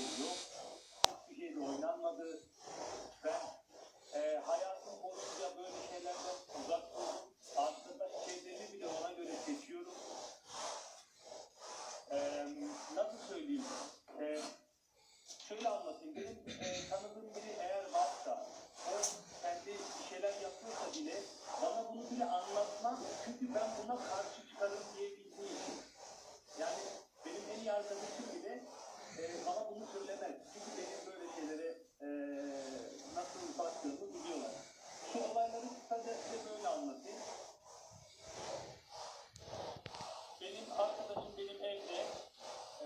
şey yok. Hiçbir şey de oynanmadı. Ben e, hayatım boyunca böyle şeylerden uzak durdum. Aslında şeylerimi bile ona göre seçiyorum. E, nasıl söyleyeyim? E, şöyle anlatayım. Benim e, tanıdığım biri eğer varsa, o kendi bir şeyler yapıyorsa bile bana bunu bile anlatmaz. Çünkü ben buna karşı çıkarım diye bildiğim için. Yani benim en iyi arkadaşım bile e, bana bunu söylemez. Çünkü benim böyle şeylere e, nasıl baktığımı biliyorlar. Şu olayları kısaca size böyle anlatayım. Benim arkadaşım benim evde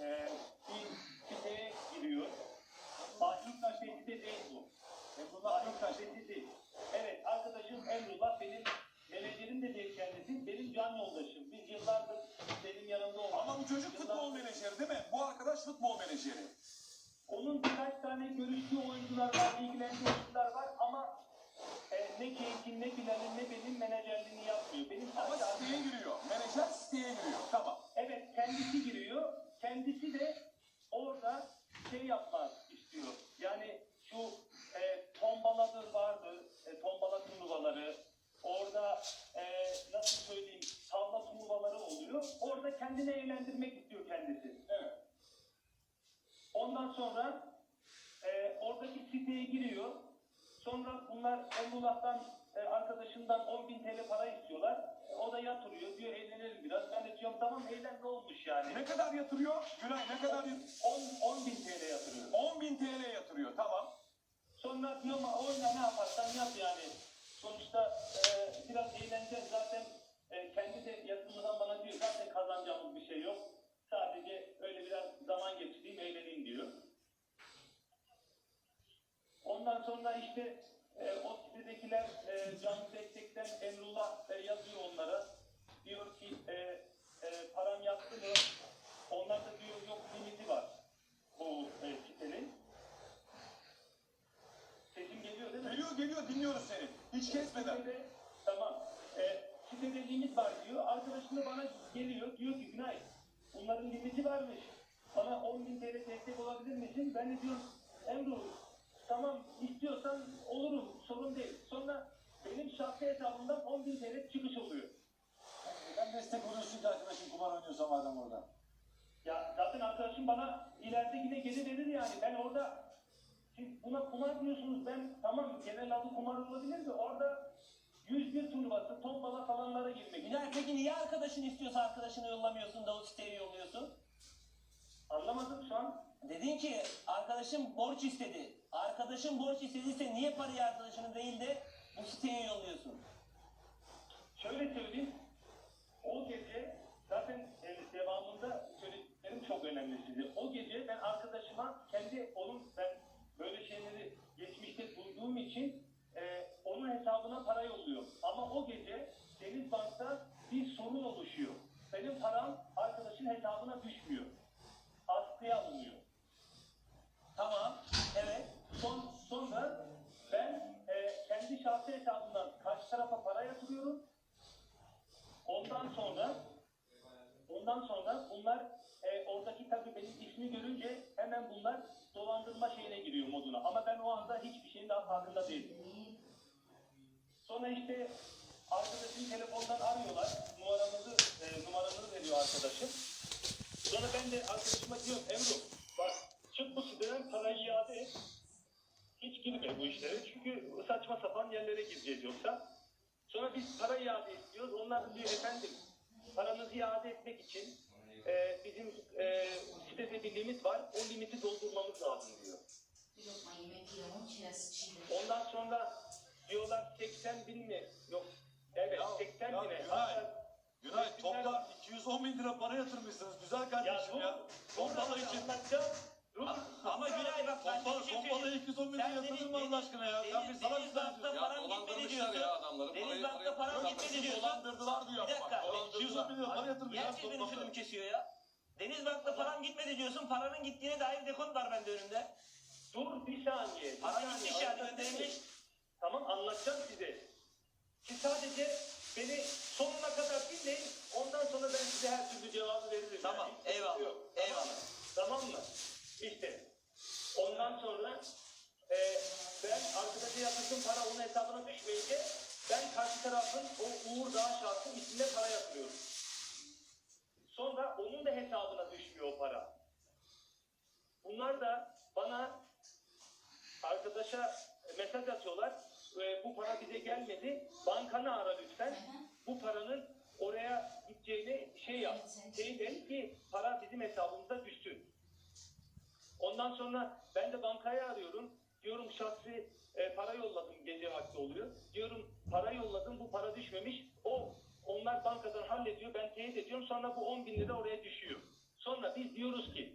e, bir siteye giriyor. Mahlukla tehdit değil bu. Emrullah Mahlukla tehdit değil. Evet arkadaşım Emrullah benim menajerim de değil kendisi. Benim can yoldaşım. Biz yıllardır benim yanımda olan. Ama bu çocuk değil mi? Bu arkadaş futbol menajeri. Onun birkaç tane görüştüğü oyuncular var, ilgilendiği oyuncular var ama e, ne Cenk'in, ne Bilal'in, ne benim menajerliğini yapmıyor. Benim Ama sadece siteye giriyor. Menajer siteye giriyor. Tamam. Evet kendisi giriyor. Kendisi de orada şey yapmak istiyor. Yani şu e, tombaladır vardı. E, tombala turnuvaları. Orada e, nasıl söyleyeyim tavla turnuvaları oluyor. Orada kendini eğlendirmek istiyor kendisi. Evet. Ondan sonra e, oradaki siteye giriyor. Sonra bunlar Emrullah'tan e, arkadaşından 10 bin TL para istiyorlar. E, o da yatırıyor. Diyor eğlenelim biraz. Ben de diyorum tamam eğlen ne olmuş yani. Ne kadar yatırıyor? Günay ne kadar yatırıyor? 10, 10 bin TL yatırıyor. 10 bin TL yatırıyor. Tamam. Sonra diyorum oyna ne yaparsan yap yani. Sonuçta e, biraz eğleneceğiz zaten e, kendi de yatırımdan bana diyor zaten kazanacağımız bir şey yok. Sadece öyle biraz zaman geçireyim eğleneyim diyor. Ondan sonra işte e, o sitedekiler e, canlı destekten Emrullah e, yazıyor onlara. Diyor ki e, e, param yattı mı? Onlar da diyor yok limiti var bu e, sitenin. Sesim geliyor değil mi? Geliyor geliyor dinliyoruz seni. Hiç kesmeden. Sitede, tamam. E, sitede limit var diyor. Arkadaşım da bana geliyor. Diyor ki Günay bunların limiti varmış. Bana 10 bin TL destek olabilir misin? Ben de diyorum Emru tamam istiyorsan olurum. Sorun değil. Sonra benim şahsi hesabımdan 10 bin TL çıkış oluyor. Ben destek oluyorsun ki arkadaşım kumar oynuyorsa madem orada. Ya zaten arkadaşım bana ileride yine geri verir yani. Ben orada siz buna kumar diyorsunuz. Ben tamam genel adı kumar olabilir de orada 101 turnuvası, tombala falanlara girmek. Günay peki niye arkadaşın istiyorsa arkadaşını yollamıyorsun da o siteye yolluyorsun? Anlamadım şu an. Dedin ki arkadaşım borç istedi. Arkadaşın borç istediyse niye parayı arkadaşının değil de bu siteye yolluyorsun? Şöyle söyleyeyim. O gece zaten e, devamında söylediklerim çok önemli size. O gece ben arkadaşıma kendi onun ben böyle şeyleri geçmişte duyduğum için e, onun hesabına para yolluyorum. Ama o gece Denizbank'ta bir sorun oluşuyor. Benim param arkadaşın hesabına düşmüyor. Askıya alınıyor. Tamam. Evet. Son, sonra ben e, kendi şahsi hesabımdan karşı tarafa para yatırıyorum. Ondan sonra ondan sonra bunlar e, oradaki tabii benim ismi görünce hemen bunlar dolandırma şeyine giriyor moduna. Ama ben o anda hiçbir şeyin daha farkında değilim. Sonra işte arkadaşım telefondan arıyorlar. Numaramızı e, numaramızı veriyor arkadaşım. Sonra ben de arkadaşıma diyorum Emru bak çık bu siteden parayı iade et. Girme bu işlere çünkü saçma sapan yerlere gireceğiz yoksa. Sonra biz para iade istiyoruz. Onlar da diyor efendim paranızı iade etmek için e, bizim e, sitede bir limit var. O limiti doldurmamız lazım diyor. Ondan sonra diyorlar 80 bin mi? Yok. Evet Ya, 80 ya, bine. Günay, Günay toplam 210 bin lira para yatırmışsınız. Güzel Ya kardeşim dur. ya. Tombala için. Anlatacağım. Dur. Ama Günay bak ben bir şey tombala söyleyeyim. 210 bin lira Sen yatırdın mı Deniz- Allah aşkına ya? Sen bir sana Deniz Bank'ta diyorsun. param gitmedi diyorsun. Deniz Bank'ta param gitmedi diyorsun. Dolandırdılar diyor Bir bak. dakika. Dolandırdılar. 210 bin lira para yatırmış ya Gerçekten toplamda. üfürüm kesiyor ya. Deniz Bank'ta param gitmedi diyorsun. Paranın gittiğine dair dekont var bende önümde. Dur bir saniye. bir Para saniye. gitmiş yani gönderilmiş. Tamam anlatacağım size. Siz sadece beni sonuna kadar dinleyin. Ondan sonra ben size her türlü cevabı veririm. Tamam Yani hiç sıkıntı eyvallah. yok. Eyvallah. Tamam mı? İşte Ondan sonra e, ben arkadaşa yatırdığım para onun hesabına düşmeyince ben karşı tarafın o Uğur Dağ şahsın ismine para yatırıyorum. Sonra onun da hesabına düşmüyor o para. Bunlar da bana arkadaşa mesaj atıyorlar. E, bu para bize gelmedi. Bankanı ara lütfen. Bu paranın oraya gideceğini şey yap. Et ki para bizim hesabımıza düşsün. Ondan sonra ben de bankaya arıyorum. Diyorum şahsi e, para yolladım gece vakti oluyor. Diyorum para yolladım bu para düşmemiş. O onlar bankadan hallediyor ben teyit ediyorum sonra bu 10 bin lira oraya düşüyor. Sonra biz diyoruz ki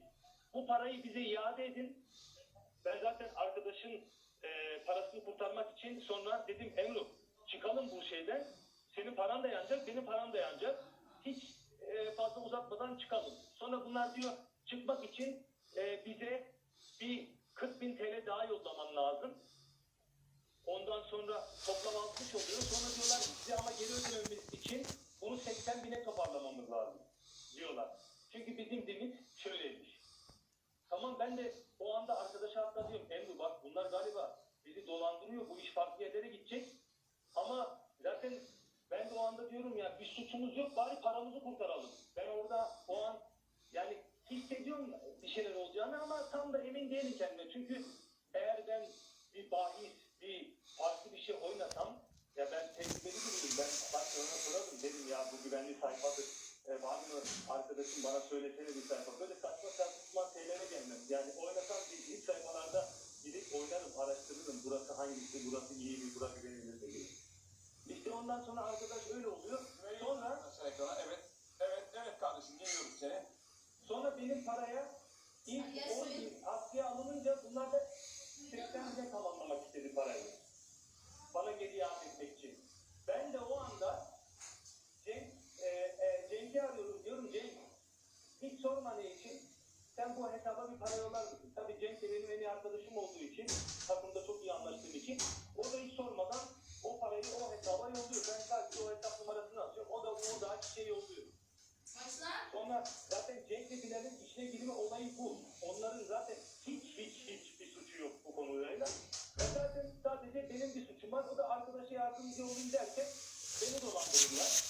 bu parayı bize iade edin. Ben zaten arkadaşın e, parasını kurtarmak için sonra dedim Emruh çıkalım bu şeyden. Senin paran da yanacak benim param da yanacak. Hiç e, fazla uzatmadan çıkalım. Sonra bunlar diyor çıkmak için e, bize bir 40 bin TL daha yollaman lazım. Ondan sonra toplam 60 oluyor. Sonra diyorlar bize ama geri ödememiz için bunu 80 bine toparlamamız lazım diyorlar. Çünkü bizim limit şöyleymiş. Tamam ben de o anda arkadaşa hatta Emre bak bunlar galiba bizi dolandırıyor. Bu iş farklı yerlere gidecek. Ama zaten ben de o anda diyorum ya bir suçumuz yok bari paramızı kurtaralım. Ben orada o an yani hissediyorum bir şeyler olacağını ama tam da emin değilim kendime. Çünkü eğer ben bir bahis, bir farklı bir şey oynasam ya ben tecrübeli biriyim. Ben başkalarına sorarım dedim ya bu güvenli sayfadır. E, var mı arkadaşım bana söylesene bir sayfa. Böyle saçma saçma şeylere gelmez. Yani oynasam bir ilk sayfalarda gidip oynarım, araştırırım. Burası hangisi, burası iyi mi, burası güvenilir mi diye. İşte ondan sonra arkadaş öyle oluyor. Sonra Mesela ekrana evet. Evet evet kardeşim dinliyoruz seni. Sonra benim paraya ilk Ya 10 söyle. bin askıya alınınca bunlar da 80 bine tamamlamak istedi parayı. Bana geri iade etmek için. Ben de o anda Cenk, e, e, Cenk'i arıyorum. Diyorum Cenk hiç sorma ne için. Sen bu hesaba bir para yollar mısın? Tabii Cenk de benim en iyi arkadaşım olduğu için, takımda çok iyi anlaştığım için o da hiç sormadan o parayı o hesaba yolluyor. Ben sadece o hesap numarasını atıyorum. O da o daha çiçeği yolluyor. Sonra zaten Cenk benim bir